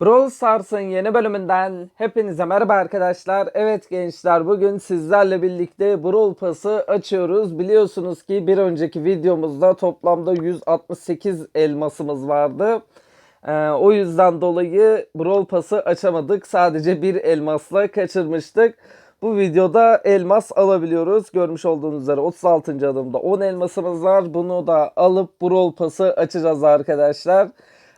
Brawl Stars'ın yeni bölümünden hepinize merhaba arkadaşlar. Evet gençler bugün sizlerle birlikte Brawl Pass'ı açıyoruz. Biliyorsunuz ki bir önceki videomuzda toplamda 168 elmasımız vardı. Ee, o yüzden dolayı Brawl Pass'ı açamadık. Sadece bir elmasla kaçırmıştık. Bu videoda elmas alabiliyoruz. Görmüş olduğunuz üzere 36. adımda 10 elmasımız var. Bunu da alıp Brawl Pass'ı açacağız arkadaşlar.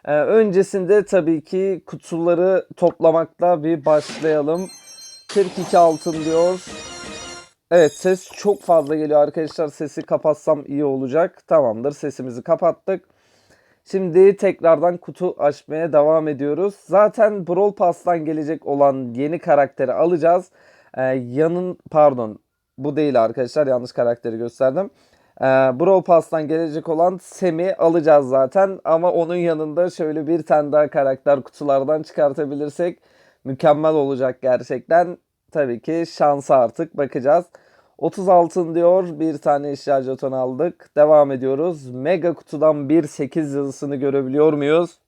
Ee, öncesinde tabii ki kutuları toplamakla bir başlayalım. 42 altın diyor. Evet ses çok fazla geliyor arkadaşlar. Sesi kapatsam iyi olacak. Tamamdır sesimizi kapattık. Şimdi tekrardan kutu açmaya devam ediyoruz. Zaten Brawl Pass'tan gelecek olan yeni karakteri alacağız. Ee, yanın pardon bu değil arkadaşlar yanlış karakteri gösterdim. Ee, Brawl Pass'tan gelecek olan Sem'i alacağız zaten ama onun yanında şöyle bir tane daha karakter kutulardan çıkartabilirsek mükemmel olacak gerçekten. Tabii ki şansa artık bakacağız. 30 altın diyor. Bir tane eşya jeton aldık. Devam ediyoruz. Mega kutudan bir 8 yazısını görebiliyor muyuz?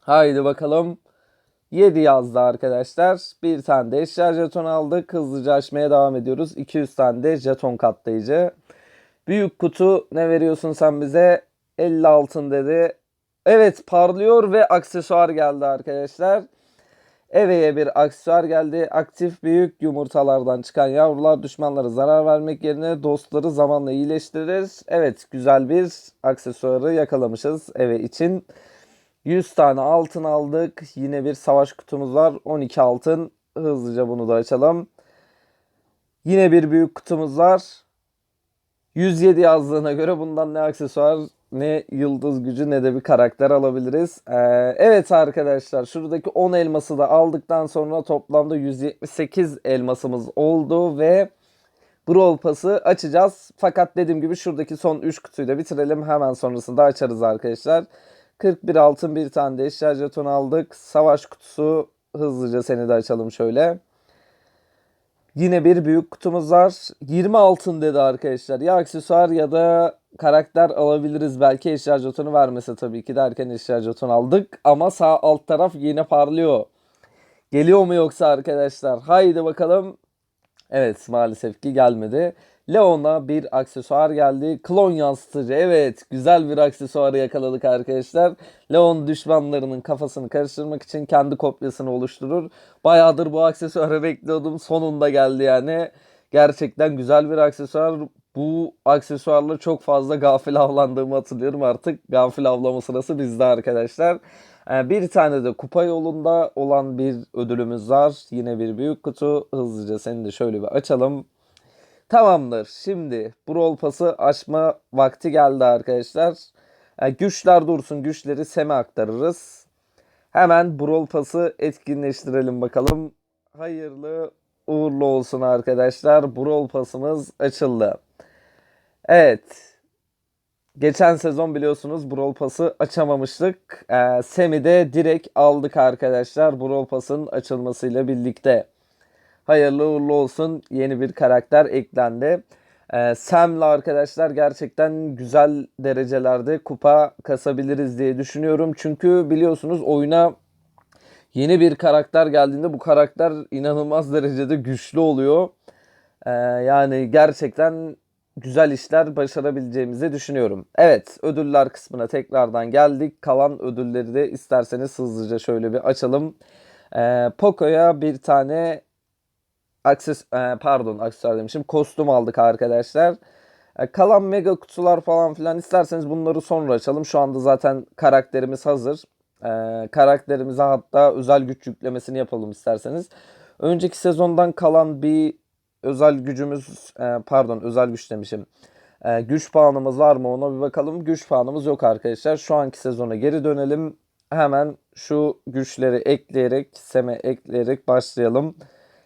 Haydi bakalım. 7 yazdı arkadaşlar. Bir tane de eşya jeton aldık. Hızlıca açmaya devam ediyoruz. 200 tane de jeton katlayıcı. Büyük kutu ne veriyorsun sen bize? 50 altın dedi. Evet parlıyor ve aksesuar geldi arkadaşlar. Eve'ye bir aksesuar geldi. Aktif büyük yumurtalardan çıkan yavrular düşmanlara zarar vermek yerine dostları zamanla iyileştirir. Evet güzel bir aksesuarı yakalamışız Eve için. 100 tane altın aldık. Yine bir savaş kutumuz var. 12 altın. Hızlıca bunu da açalım. Yine bir büyük kutumuz var. 107 yazdığına göre bundan ne aksesuar ne yıldız gücü ne de bir karakter alabiliriz. Ee, evet arkadaşlar şuradaki 10 elması da aldıktan sonra toplamda 178 elmasımız oldu ve Brawl Pass'ı açacağız. Fakat dediğim gibi şuradaki son 3 kutuyu da bitirelim. Hemen sonrasında açarız arkadaşlar. 41 altın bir tane de eşya jeton aldık. Savaş kutusu hızlıca seni de açalım şöyle. Yine bir büyük kutumuz var. 20 altın dedi arkadaşlar. Ya aksesuar ya da karakter alabiliriz. Belki eşya jetonu vermese tabii ki derken eşya jeton aldık. Ama sağ alt taraf yine parlıyor. Geliyor mu yoksa arkadaşlar? Haydi bakalım. Evet maalesef ki gelmedi. Leon'a bir aksesuar geldi. Klon yansıtıcı. Evet güzel bir aksesuarı yakaladık arkadaşlar. Leon düşmanlarının kafasını karıştırmak için kendi kopyasını oluşturur. Bayağıdır bu aksesuarı bekliyordum. Sonunda geldi yani. Gerçekten güzel bir aksesuar. Bu aksesuarla çok fazla gafil avlandığımı hatırlıyorum. Artık gafil avlama sırası bizde arkadaşlar. Ee, Bir tane de kupa yolunda olan bir ödülümüz var. Yine bir büyük kutu. Hızlıca seni de şöyle bir açalım. Tamamdır. Şimdi Brawl Pass'ı açma vakti geldi arkadaşlar. E, güçler dursun. Güçleri Sem'e aktarırız. Hemen Brawl Pass'ı etkinleştirelim bakalım. Hayırlı uğurlu olsun arkadaşlar. Brawl Pass'ımız açıldı. Evet. Geçen sezon biliyorsunuz Brawl Pass'ı açamamıştık. E, Sem'i de direkt aldık arkadaşlar. Brawl Pass'ın açılmasıyla birlikte. Hayırlı uğurlu olsun. Yeni bir karakter eklendi. Ee, Sam'le arkadaşlar gerçekten güzel derecelerde kupa kasabiliriz diye düşünüyorum. Çünkü biliyorsunuz oyuna yeni bir karakter geldiğinde bu karakter inanılmaz derecede güçlü oluyor. Ee, yani gerçekten güzel işler başarabileceğimizi düşünüyorum. Evet ödüller kısmına tekrardan geldik. Kalan ödülleri de isterseniz hızlıca şöyle bir açalım. Ee, Poco'ya bir tane akses e, pardon aksesuar demişim kostüm aldık arkadaşlar. E, kalan mega kutular falan filan isterseniz bunları sonra açalım. Şu anda zaten karakterimiz hazır. E, karakterimize hatta özel güç yüklemesini yapalım isterseniz. Önceki sezondan kalan bir özel gücümüz e, pardon özel güç demişim. E, güç puanımız var mı ona bir bakalım. Güç puanımız yok arkadaşlar. Şu anki sezona geri dönelim. Hemen şu güçleri ekleyerek, seme ekleyerek başlayalım.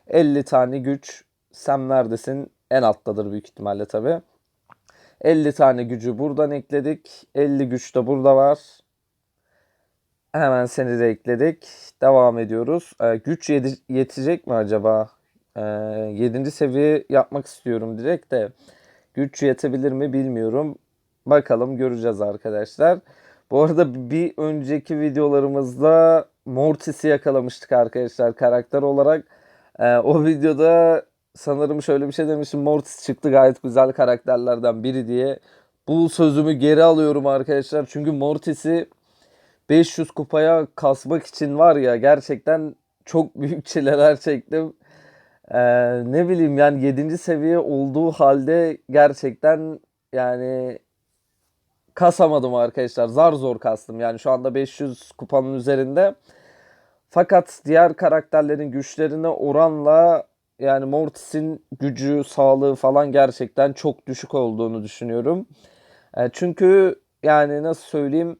50 tane güç. Sen neredesin? En alttadır büyük ihtimalle tabi. 50 tane gücü buradan ekledik. 50 güç de burada var. Hemen seni de ekledik. Devam ediyoruz. Ee, güç yetecek mi acaba? Ee, 7. seviye yapmak istiyorum direkt de. Güç yetebilir mi bilmiyorum. Bakalım göreceğiz arkadaşlar. Bu arada bir önceki videolarımızda Mortis'i yakalamıştık arkadaşlar karakter olarak. Ee, o videoda sanırım şöyle bir şey demiştim. Mortis çıktı gayet güzel karakterlerden biri diye. Bu sözümü geri alıyorum arkadaşlar. Çünkü Mortis'i 500 kupaya kasmak için var ya gerçekten çok büyük çileler çektim. Ee, ne bileyim yani 7. seviye olduğu halde gerçekten yani kasamadım arkadaşlar. Zar zor kastım. Yani şu anda 500 kupanın üzerinde. Fakat diğer karakterlerin güçlerine oranla yani Mortis'in gücü, sağlığı falan gerçekten çok düşük olduğunu düşünüyorum. E, çünkü yani nasıl söyleyeyim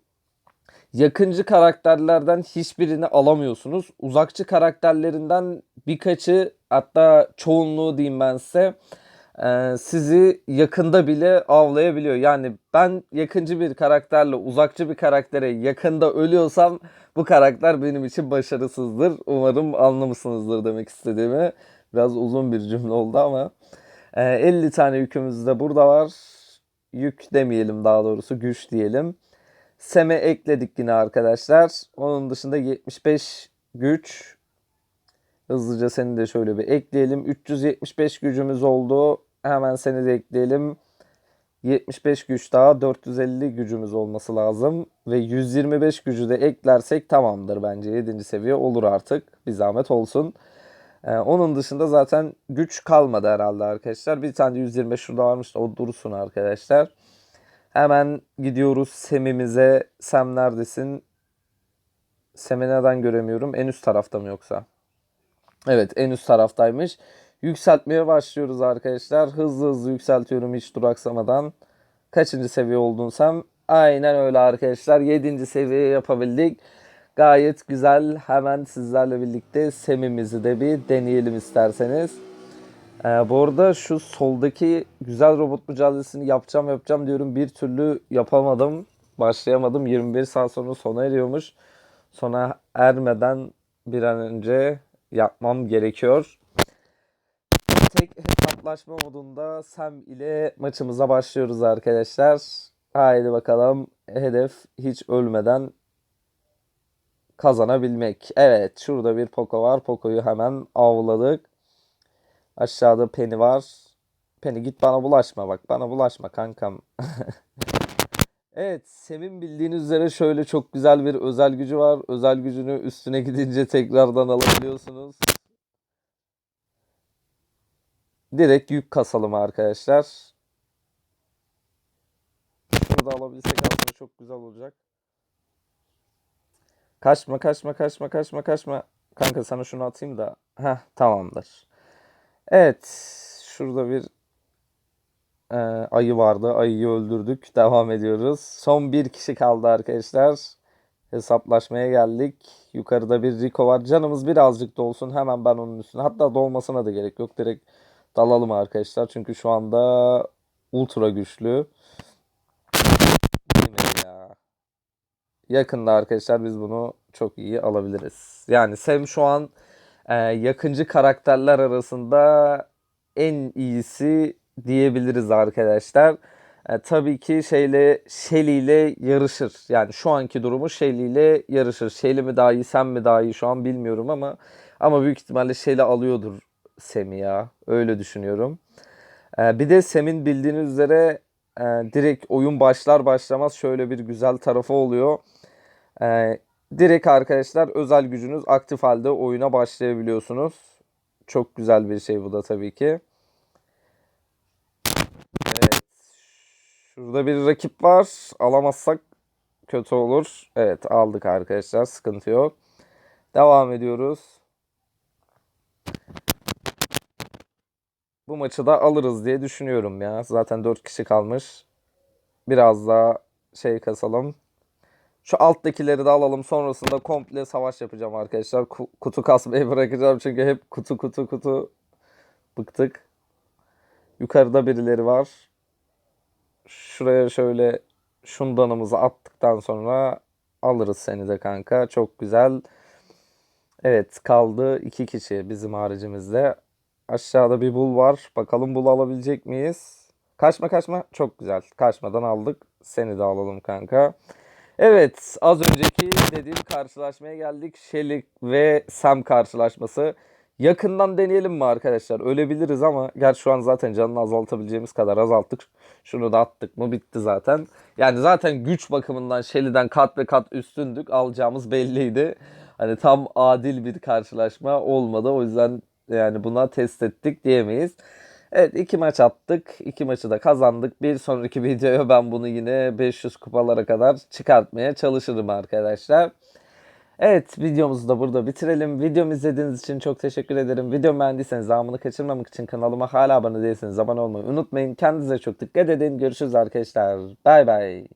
yakıncı karakterlerden hiçbirini alamıyorsunuz. Uzakçı karakterlerinden birkaçı hatta çoğunluğu diyeyim ben size e, sizi yakında bile avlayabiliyor. Yani ben yakıncı bir karakterle uzakçı bir karaktere yakında ölüyorsam bu karakter benim için başarısızdır. Umarım anlamışsınızdır demek istediğimi. Biraz uzun bir cümle oldu ama. E, 50 tane yükümüz de burada var. Yük demeyelim daha doğrusu güç diyelim. Sem'e ekledik yine arkadaşlar. Onun dışında 75 güç. Hızlıca seni de şöyle bir ekleyelim. 375 gücümüz oldu. Hemen seni de ekleyelim. 75 güç daha 450 gücümüz olması lazım. Ve 125 gücü de eklersek tamamdır bence. 7. seviye olur artık. Bir zahmet olsun. Ee, onun dışında zaten güç kalmadı herhalde arkadaşlar. Bir tane de 125 şurada varmış o dursun arkadaşlar. Hemen gidiyoruz Sem'imize. Sem neredesin? Sem'i neden göremiyorum? En üst tarafta mı yoksa? Evet en üst taraftaymış. Yükseltmeye başlıyoruz arkadaşlar. Hızlı hızlı yükseltiyorum hiç duraksamadan. Kaçıncı seviye oldun Sem? Aynen öyle arkadaşlar. 7. seviye yapabildik. Gayet güzel. Hemen sizlerle birlikte Sem'imizi de bir deneyelim isterseniz. Ee, bu arada şu soldaki güzel robot mücadelesini yapacağım yapacağım diyorum. Bir türlü yapamadım. Başlayamadım. 21 saat sonra sona eriyormuş. Sona ermeden bir an önce yapmam gerekiyor. Tek hesaplaşma modunda Sam ile maçımıza başlıyoruz arkadaşlar. Haydi bakalım. Hedef hiç ölmeden kazanabilmek. Evet şurada bir Poco var. Poco'yu hemen avladık. Aşağıda Penny var. Penny git bana bulaşma bak. Bana bulaşma kankam. evet Sem'in bildiğiniz üzere şöyle çok güzel bir özel gücü var. Özel gücünü üstüne gidince tekrardan alabiliyorsunuz. Direkt yük kasalım arkadaşlar. Şunu da alabilsek aslında çok güzel olacak. Kaçma kaçma kaçma kaçma kaçma. Kanka sana şunu atayım da. Heh tamamdır. Evet. Şurada bir e, ayı vardı. Ayıyı öldürdük. Devam ediyoruz. Son bir kişi kaldı arkadaşlar. Hesaplaşmaya geldik. Yukarıda bir Rico var. Canımız birazcık dolsun. Hemen ben onun üstüne. Hatta dolmasına da gerek yok. Direkt dalalım arkadaşlar. Çünkü şu anda ultra güçlü. Ya? Yakında arkadaşlar biz bunu çok iyi alabiliriz. Yani Sam şu an e, yakıncı karakterler arasında en iyisi diyebiliriz arkadaşlar. E, tabii ki şeyle Shelly ile yarışır. Yani şu anki durumu Shelly ile yarışır. Shelly mi daha iyi, Sam mi daha iyi şu an bilmiyorum ama ama büyük ihtimalle Shelly alıyordur Sam'i ya. Öyle düşünüyorum. E, bir de Sam'in bildiğiniz üzere e, direkt oyun başlar başlamaz şöyle bir güzel tarafı oluyor. E, direkt arkadaşlar özel gücünüz aktif halde oyuna başlayabiliyorsunuz. Çok güzel bir şey bu da tabii ki. Evet. Şurada bir rakip var. Alamazsak kötü olur. Evet aldık arkadaşlar. Sıkıntı yok. Devam ediyoruz. Bu maçı da alırız diye düşünüyorum ya. Zaten 4 kişi kalmış. Biraz daha şey kasalım. Şu alttakileri de alalım. Sonrasında komple savaş yapacağım arkadaşlar. Ku- Kutu kasmayı bırakacağım çünkü hep kutu kutu kutu bıktık. Yukarıda birileri var. Şuraya şöyle şundanımızı attıktan sonra alırız seni de kanka. Çok güzel. Evet kaldı iki kişi bizim haricimizde. Aşağıda bir bul var. Bakalım bul alabilecek miyiz? Kaçma kaçma. Çok güzel. Kaçmadan aldık. Seni de alalım kanka. Evet, az önceki dediğim karşılaşmaya geldik. Şelik ve Sam karşılaşması. Yakından deneyelim mi arkadaşlar? Ölebiliriz ama gerçi şu an zaten canını azaltabileceğimiz kadar azalttık. Şunu da attık mı bitti zaten. Yani zaten güç bakımından Shelly'den kat ve kat üstündük. Alacağımız belliydi. Hani tam adil bir karşılaşma olmadı. O yüzden yani buna test ettik diyemeyiz. Evet iki maç attık. İki maçı da kazandık. Bir sonraki videoya ben bunu yine 500 kupalara kadar çıkartmaya çalışırım arkadaşlar. Evet videomuzu da burada bitirelim. Videomu izlediğiniz için çok teşekkür ederim. Videomu beğendiyseniz devamını kaçırmamak için kanalıma hala abone değilseniz abone olmayı unutmayın. Kendinize çok dikkat edin. Görüşürüz arkadaşlar. Bay bay.